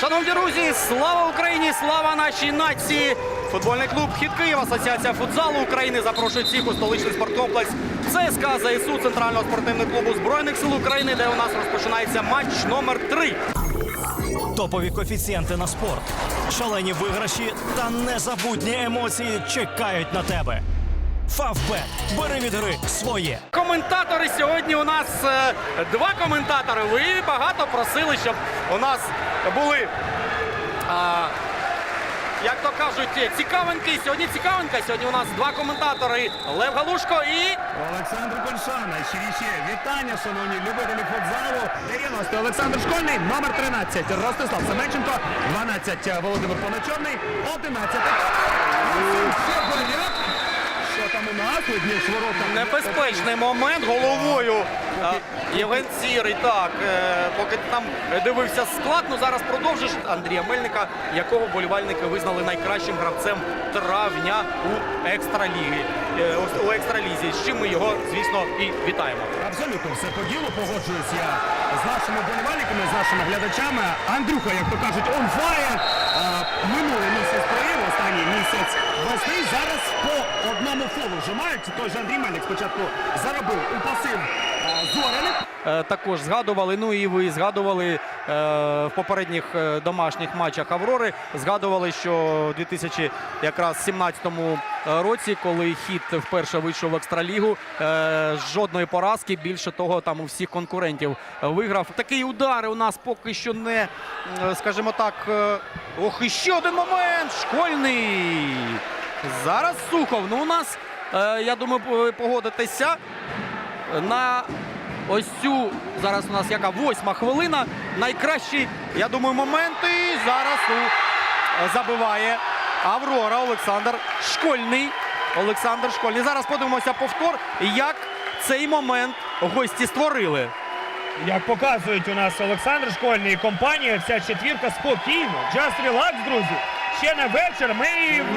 Шановні друзі, слава Україні! Слава нашій нації! Футбольний клуб Хід Київ, Асоціація футзалу України запрошує всіх у столичний спорткомплекс ЦСКА ЗСУ Центрального спортивного клубу Збройних сил України, де у нас розпочинається матч номер 3 Топові коефіцієнти на спорт, шалені виграші та незабутні емоції чекають на тебе. Фавбет. Бери від гри своє. Коментатори сьогодні у нас е, два коментатори. Ви багато просили, щоб у нас були. А, як то кажуть, цікавинки. Сьогодні цікавинка. Сьогодні у нас два коментатори Лев Галушко і Олександр Польшана. Щиріші вітання, шановні любителі футзалу. 90 Олександр Школьний, номер 13. Ростислав Семенченко, 12 Володимир Поночорний, 11. Щебаняк. Що там у нас? Одні небезпечний момент головою. Євген Сірий, так, е, поки ти там дивився склад, ну зараз продовжиш Андрія Мельника, якого болівальники визнали найкращим гравцем травня у екстралігі. Е, ось У екстралізі, з чим ми його, звісно, і вітаємо. Абсолютно все по ділу. Погоджуюсь я з нашими болівальниками, з нашими глядачами. Андрюха, як то кажуть, on fire. А, місяць. Зараз по одному фолу вже. Той же Андрій Мельник спочатку заробив у пасив Зоряник. Е, також згадували. Ну і ви згадували е, в попередніх е, домашніх матчах Аврори. Згадували, що у 2017 році, коли хід вперше вийшов в екстралігу, е, жодної поразки. Більше того, там у всіх конкурентів виграв. Такий удар у нас поки що не, е, скажімо так. е, Ох, і ще один момент. Школьний. Зараз Сухов. Ну, у нас, е, я думаю, ви погодитеся на ось цю зараз у нас яка восьма хвилина. Найкращі, я думаю, моменти. Зараз у е, забиває Аврора Олександр Школьний. Олександр Школьний. Зараз подивимося повтор, як цей момент гості створили. Як показують у нас Олександр Школьний і компанія, вся четвірка спокійно. Just relax, друзі. Ще не вечір. Ми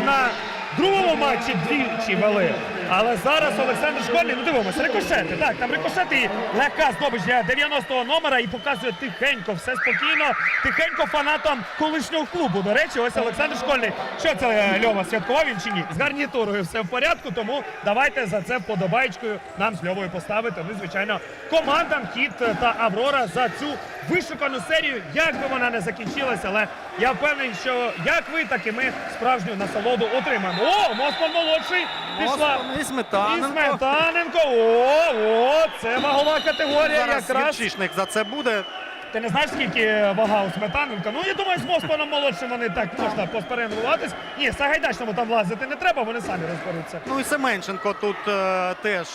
на другому матчі двічі вели. Але зараз Олександр Школьний, ну дивимося, рикошети. Так, там рикошети і легка здобич для 90-го номера і показує тихенько, все спокійно, тихенько фанатам колишнього клубу. До речі, ось Олександр Школьний. Що це е, Льова святкував він чи ні? З гарнітурою все в порядку, тому давайте за це вподобайкою нам з Льовою поставити. Ну, звичайно, командам Хіт та Аврора за цю вишукану серію, як би вона не закінчилася, але я впевнений, що як ви, так і ми справжню насолоду отримаємо. О, Моспан молодший пішла. І Сметаненко. І Сметаненко. О, о, це вагова категорія Зараз якраз. Гірчишник за це буде. Ти не знаєш, скільки вага у Сметаненка? Ну, я думаю, з Моспаном молодшим вони так можна посперенгуватись. Ні, Сагайдачному там лазити не треба, вони самі розберуться. Ну і Семенченко тут е, теж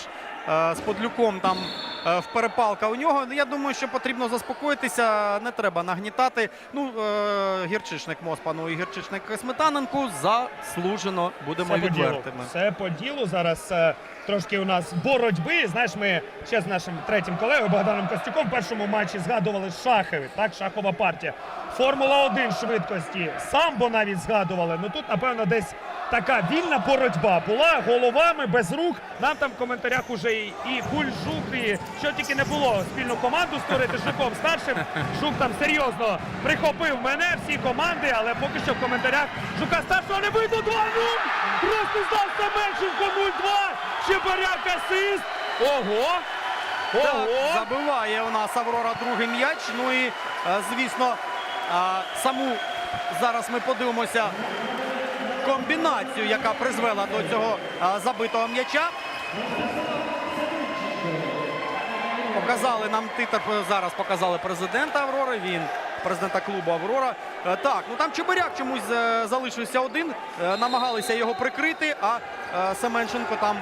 з Подлюком там е, в перепалка у нього. Я думаю, що потрібно заспокоїтися, не треба нагнітати. Ну, е, гірчичник Моспану і гірчичник Сметаненку заслужено будемо Все відвертими. Все по ділу. Зараз е, трошки у нас боротьби. Знаєш, ми ще з нашим третім колегою Богданом Костюком в першому матчі згадували шахи, так, шахова партія. Формула 1 швидкості. Самбо навіть згадували. Ну тут, напевно, десь така вільна боротьба була головами без рук. Нам там в коментарях уже і, і Куль Жук, і що тільки не було спільну команду створити Жуком старшим. Жук там серйозно прихопив мене, всі команди, але поки що в коментарях Жука старшого не 2-0. Просто став Семенченко 0-2. Щебаряк асист. Ого! Так, забиває у нас Аврора другий м'яч. Ну і, е, звісно, е, саму зараз ми подивимося комбінацію, яка призвела до цього забитого м'яча. Показали нам титр е, зараз. Показали президента Аврори. Він президента клубу Аврора. Е, Так, ну там Чебиряк чомусь е, залишився один. Намагалися його прикрити, а Семенченко там.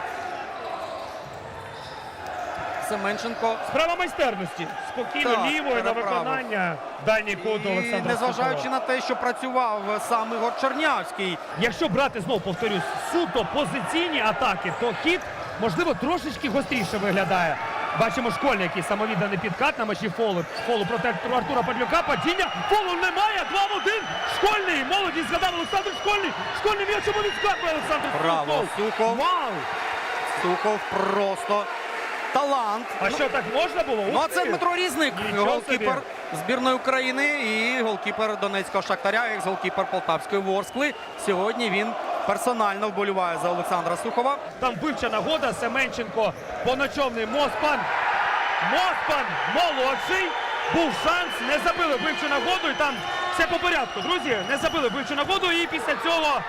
Семенченко Справа майстерності. Спокійно Так, лівою на виконання. Дальній кут І Олександра. незважаючи Сухова. на те, що працював сам Ігор Чернявський, Якщо брати знову повторюсь, суто позиційні атаки, то хід можливо трошечки гостріше виглядає. Бачимо школьний, який самовідданий підкат на мечі фолу. Фолу проти Артура Падлюка. Падіння. Фолу немає. 2 в 1. Школьний. Молоді згадав Олександр Школьний. Школьний м'яч йому відскакує Олександр Браво, Сухов. Сухов. Вау! Сухов просто талант. А що так можна було? Ну а це! Дмитро Різник, Нічого голкіпер собі. збірної України і голкіпер Донецького Шахтаря, екс-голкіпер Полтавської Ворскли. Сьогодні він персонально вболіває за Олександра Сухова. Там вивча нагода. Семенченко поночовний Моспан. Моспан молодший. Був шанс, не забили вивчу нагоду. І там все по порядку. Друзі, не забили вивчу нагоду. І після цього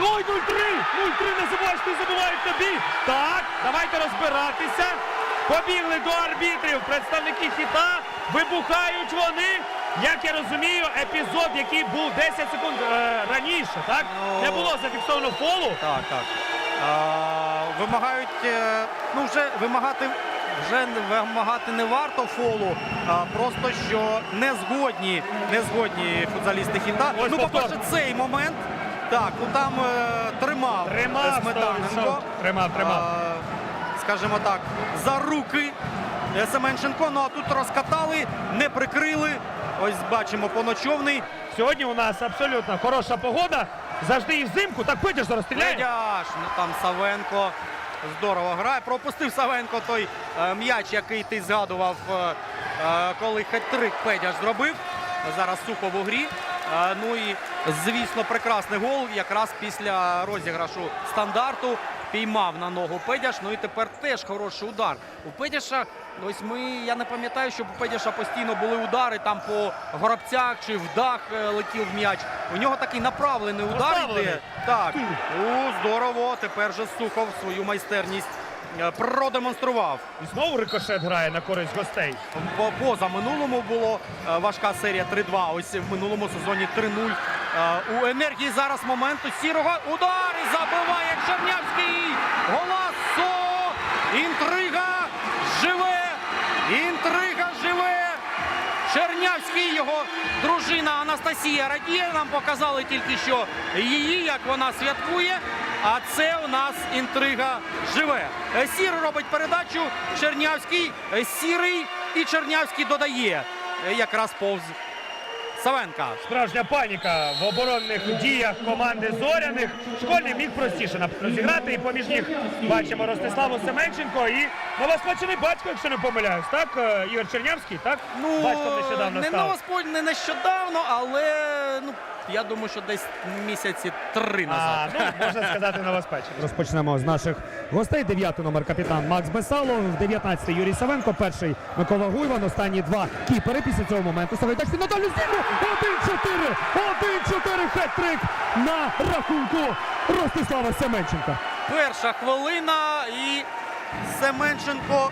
0-0-3. 0-3 не забуваєш, ти забувають тобі. Так, давайте розбиратися. Побігли до арбітрів. Представники хіта. Вибухають вони. Як я розумію, епізод, який був 10 секунд е, раніше, так? Ну, Не було зафіксовано фолу. Так, так. А, вимагають, е, ну вже вимагати. Вже вимагати не варто фолу, а просто що не згодні, не згодні футзалісти хіта. Ось ну, повтор. по-перше, цей момент. Так, ну там е, тримав, Тримав, Сметаненко. 100%. Тримав, тримав. А, скажімо так, за руки е, Семенченко. Ну а тут розкатали, не прикрили. Ось бачимо поночовний. Сьогодні у нас абсолютно хороша погода. Завжди і взимку. Так Петяш зараз стріляє. Ну там Савенко здорово грає. Пропустив Савенко той е, м'яч, який ти згадував, е, коли хет-трик Федяш зробив. Зараз сухо в грі. Ну і звісно, прекрасний гол. Якраз після розіграшу стандарту піймав на ногу Педяш. Ну і тепер теж хороший удар. У Педяша, ось ми, я не пам'ятаю, щоб у Педяша постійно були удари там по горобцях чи в дах е, летів м'яч. У нього такий направлений удар йде. Так, ну здорово. Тепер же Сухов свою майстерність е, продемонстрував. І знову рикошет грає на користь гостей. По- Поза минулому було е, важка серія 3-2. Ось в минулому сезоні 3-0. У енергії зараз моменту сірого удар і забиває Чернявський. Голасо! Інтрига живе! Інтрига живе! Чернявський, його дружина Анастасія радіє. Нам показали тільки що її, як вона святкує. А це у нас інтрига живе. Е, Сірий робить передачу. Чернявський е, сірий і Чернявський додає е, якраз повз Савенка. Справжня паніка в оборонних діях команди зоряних. Школьний міг простіше розіграти. зіграти. І поміж них бачимо Ростиславу Семенченко і новоспочений батько, якщо не помиляюсь. Так, е, Ігор Чернявський, так? Ну Батько нещодавно не став. не нещодавно, але ну я думаю, що десь місяці три назад. А, ну, можна сказати, новоспечений. Розпочнемо з наших гостей. Дев'ятий номер капітан Макс Бесалов, 19-й Юрій Савенко, перший Микола Гуйван, останні два кіпери. Після цього моменту Савидач на дальню стіну. 1-4! 1-4 хет-трик на рахунку Ростислава Семенченка. Перша хвилина і Семенченко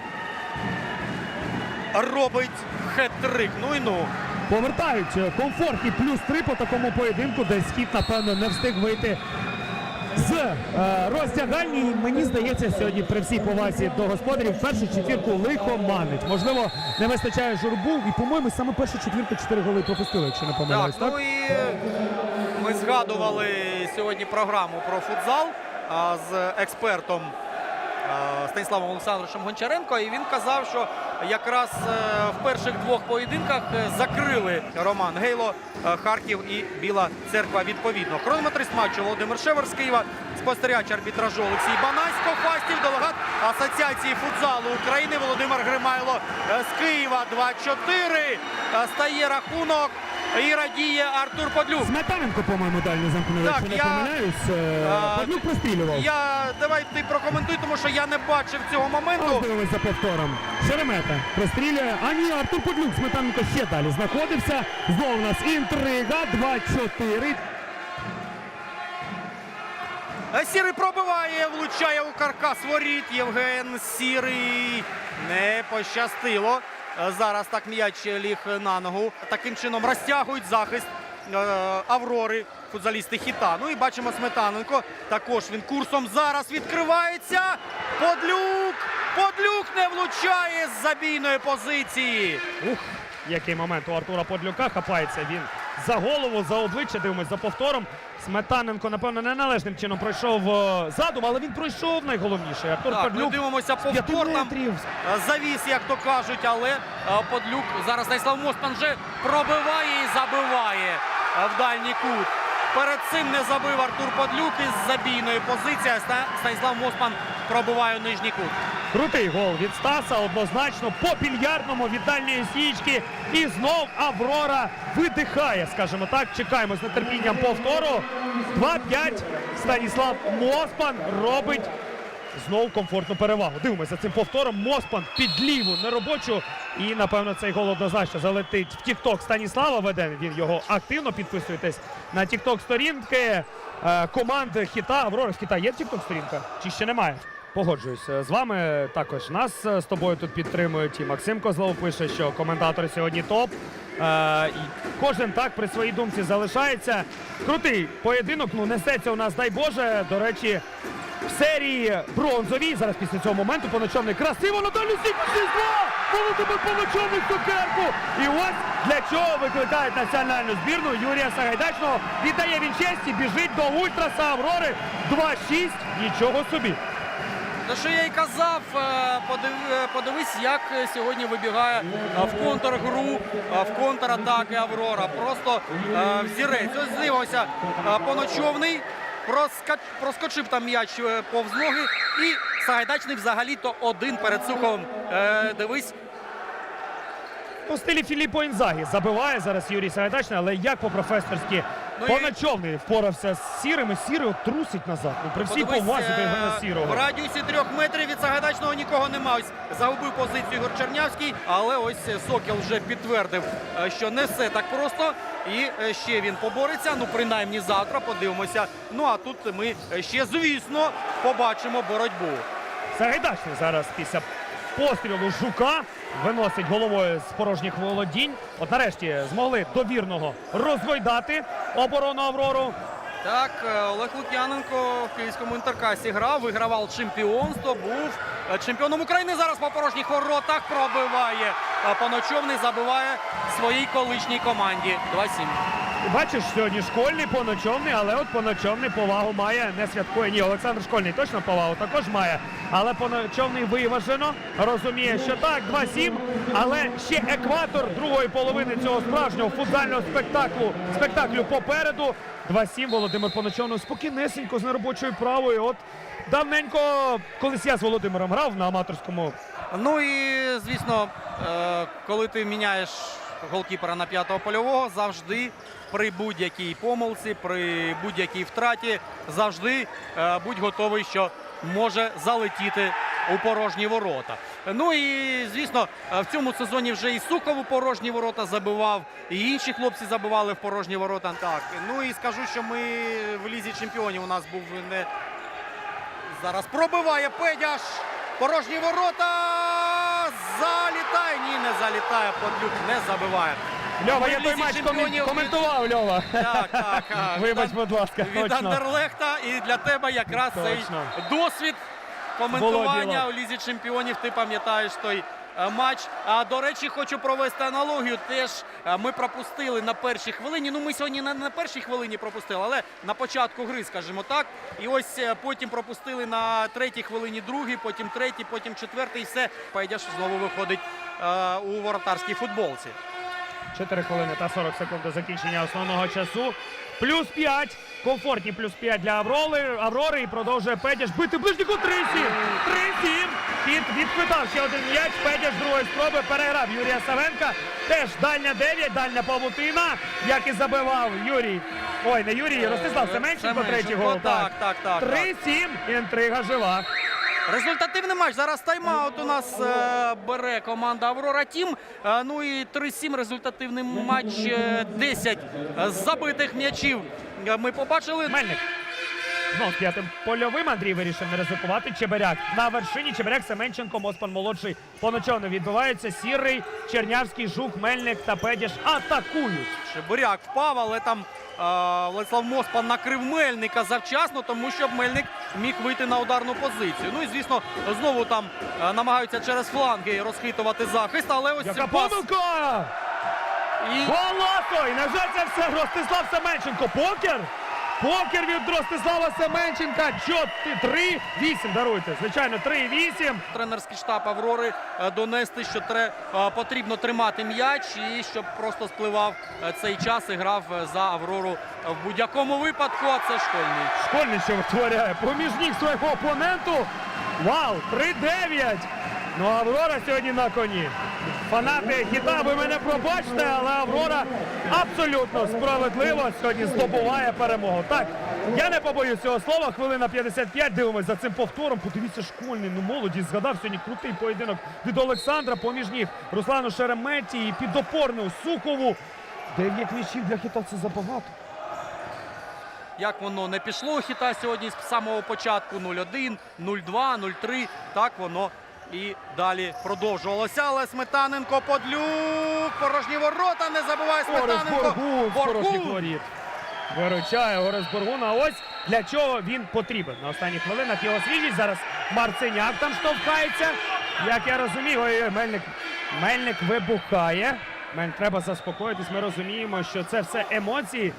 робить хет-трик. Ну і ну. Повертають е, комфорт і плюс три по такому поєдинку, де схід, напевно, не встиг вийти з е, роздягальні. І Мені здається, сьогодні при всій повазі до господарів першу четвірку лихо манить. Можливо, не вистачає журбу. І, по-моєму, саме першу четвірку чотири голи пропустили, якщо не Так, помиляюсь. Так, ну і ми згадували сьогодні програму про футзал а, з експертом Станіславом Олександровичем Гончаренко. І він казав, що якраз е, в перших двох поєдинках е, закрили Роман Гейло, е, Харків і Біла Церква відповідно. Хронометрист матчу Володимир Шевер з Києва, спостерігач арбітражу Олексій Банасько, Фастів, делегат Асоціації футзалу України Володимир Гримайло е, з Києва 2-4. Е, Стає рахунок і радіє Артур Подлюк. Сметаненко, по-моєму, дальню замкнув, якщо не я- помиляюсь. Е, А, Падлюк прострілював. Я давай ти прокоментуй, тому що я не бачив цього моменту. Роздивились за повтором. Шеремета прострілює. А ні, Артур Подлюк. Сметаненко ще далі знаходився. Знову у нас інтрига. 2-4. Е, Сірий пробиває, влучає у каркас воріт. Євген Сірий не пощастило. Зараз так м'яч ліг на ногу. Таким чином розтягують захист е, Аврори, футзалісти хіта. Ну і бачимо Сметаненко. Також він курсом зараз відкривається. Подлюк! Подлюк не влучає з забійної позиції. Ух, який момент у Артура Подлюка хапається він за голову, за обличчя. Дивимось за повтором. Сметаненко, напевно, неналежним чином пройшов е, задум, але він пройшов найголовніше. Артур Так, ми дивимося повтор там. Е, Завіс, як то кажуть, але е, Подлюк зараз Станіслав Моспан вже пробиває і забиває в дальній кут. Перед цим не забив Артур Подлюк із забійної позиції. Станіслав Моспан пробиває у нижній кут. Крутий гол від Стаса, однозначно по більярдному від дальньої стічки. І знов Аврора видихає, скажімо так. Чекаємо з нетерпінням повтору. 2-5. Станіслав Моспан робить знов комфортну перевагу. Дивимося цим повтором. Моспан під ліву неробочу. І напевно цей гол однозначно залетить в Тікток Станіслава веде. Він його активно підписуєтесь на Тікток сторінки е, команди Хіта. Аврора з Хіта є Тікток сторінка? Чи ще немає? Погоджуюсь е, з вами. Також нас е, з тобою тут підтримують. І Максим Козлов пише, що коментатори сьогодні топ. Е, кожен так при своїй думці залишається. Крутий поєдинок. Ну несеться у нас, дай Боже. До речі, в серії бронзовій. Зараз після цього моменту поночовний красиво на дальню стійку 6-2! Володимир поночовний цукерку. І ось для чого викликають національну збірну Юрія Сагайдачного. Віддає він честь і біжить до ультраса Аврори. 2-6. Нічого собі. Та що я й казав, е, е, подивись, як е, сьогодні вибігає в контргру, в контратаки Аврора. Просто взірець. Ось дивимося, е, поночовний. Проскочив там м'яч повз ноги. І Сагайдачний взагалі-то один перед Суховим. Е, Дивись, У стилі Філіппо Інзагі забиває зараз Юрій Сагайдачний, але як по-професорськи Ну і- впорався з сірим, і сірий от трусить назад. Ну, при всій Подивись, повазі до е, Євгена Сірого. В радіусі трьох метрів від Сагайдачного нікого нема. Ось загубив позицію Ігор Чернявський, але ось Сокіл вже підтвердив, е, що не все так просто. І е, ще він побореться. Ну, принаймні завтра подивимося. Ну а тут ми е, ще, звісно, побачимо боротьбу. Сагайдачний зараз після пострілу Жука виносить головою з порожніх володінь. От нарешті змогли довірного розгойдати оборону Аврору. Так, е, Олег Лук'яненко в київському інтеркасі грав, вигравав чемпіонство, був е, чемпіоном України. Зараз по порожніх воротах пробиває. А Поночовний забиває своїй колишній команді. 2-7. Бачиш, сьогодні школьний поночовний, але от поночовний повагу має, не святкує. Ні, Олександр Школьний точно повагу також має. Але поночовний виважено розуміє, що так, 2-7, але ще екватор другої половини цього справжнього футзального спектаклю спектаклю попереду. 2-7 Володимир Поночовний спокійнесенько з неробочою правою. От давненько, колись я з Володимиром грав на аматорському Ну і звісно, е, коли ти міняєш голкіпера на п'ятого польового, завжди при будь-якій помилці, при будь-якій втраті, завжди е, будь готовий, що може залетіти у порожні ворота. Ну і звісно, е, в цьому сезоні вже і Сухов у порожні ворота забивав, і інші хлопці забивали в порожні ворота. Так, ну і скажу, що ми в лізі чемпіонів у нас був не Зараз пробиває Педяш. Порожні ворота. Залітає. Ні, не залітає. Подлюк не забиває. Льова, я той матч чемпіонів коментував, Льова. Так, так. а, Вибач, будь ласка, від точно. Андерлехта. І для тебе якраз цей досвід коментування у Лізі чемпіонів. Ти пам'ятаєш той матч. А до речі, хочу провести аналогію. Теж е, ми пропустили на першій хвилині. Ну, ми сьогодні не на першій хвилині пропустили, але на початку гри, скажімо так. І ось е, потім пропустили на третій хвилині другий, потім третій, потім четвертий. І все. Пайдяш знову виходить е, у воротарській футболці. 4 хвилини та 40 секунд до закінчення основного часу. Плюс 5. Комфортні плюс 5 для Авроли. Аврори і продовжує Педяш бити ближніку 3-7. 3-7. Хід відквитав ще один м'яч. Педяш другої спроби переграв Юрія Савенка. Теж дальня 9, дальня павутина, як і забивав Юрій. Ой, не Юрій, Ростислав Семенченко, третій гол. Так, так. так. 3-7. Інтрига жива. Результативний матч. Зараз тайм-аут у нас е, бере команда Аврора Тім. Е, ну і 3-7 результативний матч. Е, 10 забитих м'ячів. Е, Ми побачили. Мельник. Знов п'ятим польовим Андрій вирішив не ризикувати. Чебиряк на вершині. Чебиряк Семенченко, Моспан молодший. Поночовно відбувається. Сірий, Чернявський, Жук, Мельник та Педіш атакують. Буряк впав, але там е, Владислав Моспан накрив Мельника завчасно, тому що Мельник міг вийти на ударну позицію. Ну і звісно, знову там е, намагаються через фланги розхитувати захист, але ось Яка пас. помилка! І Голосо! І на жаль, це все Ростислав Семенченко. Покер! Покер від Ростислава Семенченка. 3-8, даруйте. Звичайно, 3-8. тренерський штаб Аврори е, донести, що тре, е, потрібно тримати м'яч і щоб просто спливав е, цей час і грав за Аврору в будь-якому випадку. А це школьний. Школьний що витворяє поміж ніг свого опоненту. Вау, 3-9. Ну, Аврора сьогодні на коні. Фанати хіта, ви мене пробачте, але Аврора абсолютно справедливо сьогодні здобуває перемогу. Так, я не побоюсь цього слова. Хвилина 55. Дивимось за цим повтором. Подивіться, школьний. Ну молоді згадав сьогодні крутий поєдинок від Олександра. Поміж ніг Руслану Шереметі і підопорну Сухову. Дев'ять м'ячів для хіта це забагато. Як воно не пішло хіта сьогодні з самого початку 0-1, 0-2, 0-3. Так воно і далі продовжувалося. Але Сметаненко подлюк. Порожні ворота не забуває Сметаненко. Боргун. Виручає Орес Боргун. А ось для чого він потрібен. На останніх хвилинах його свіжість. Зараз Марциняк там штовхається. Як я розумію, ой, Мельник, Мельник вибухає. Мельник треба заспокоїтись. Ми розуміємо, що це все емоції.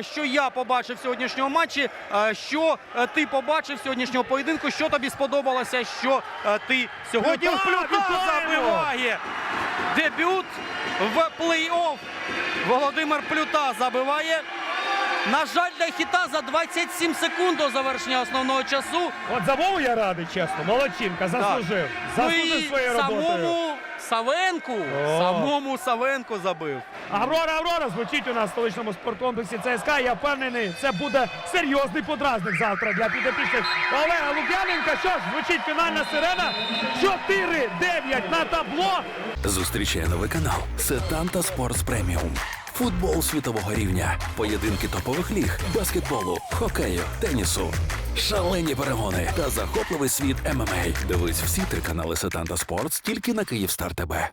Що я побачив в сьогоднішньому матчі? Що е, ти побачив в сьогоднішнього поєдинку? Що тобі сподобалося? Що е, ти сьогодні забиває? Дебют в плей-офф. Володимир Плюта забиває. На жаль, для хіта за 27 секунд до завершення основного часу. От за Вову я радий, чесно. Молодчинка, заслужив. Ну Заслужив і своєю роботою. самому Савенку, О. самому Савенку забив. Аврора, Аврора звучить у нас в столичному спорткомплексі ЦСКА. Я впевнений, це буде серйозний подразник завтра для підопічних Олега Лук'яненка. Що ж, звучить фінальна сирена. 4-9 на табло. Зустрічає новий канал Сетанта Спортс Преміум. Футбол світового рівня, поєдинки топових ліг, баскетболу, хокею, тенісу, шалені перегони та захопливий світ ММА. Дивись всі три канали Сетанта Спортс тільки на Київстар ТБ.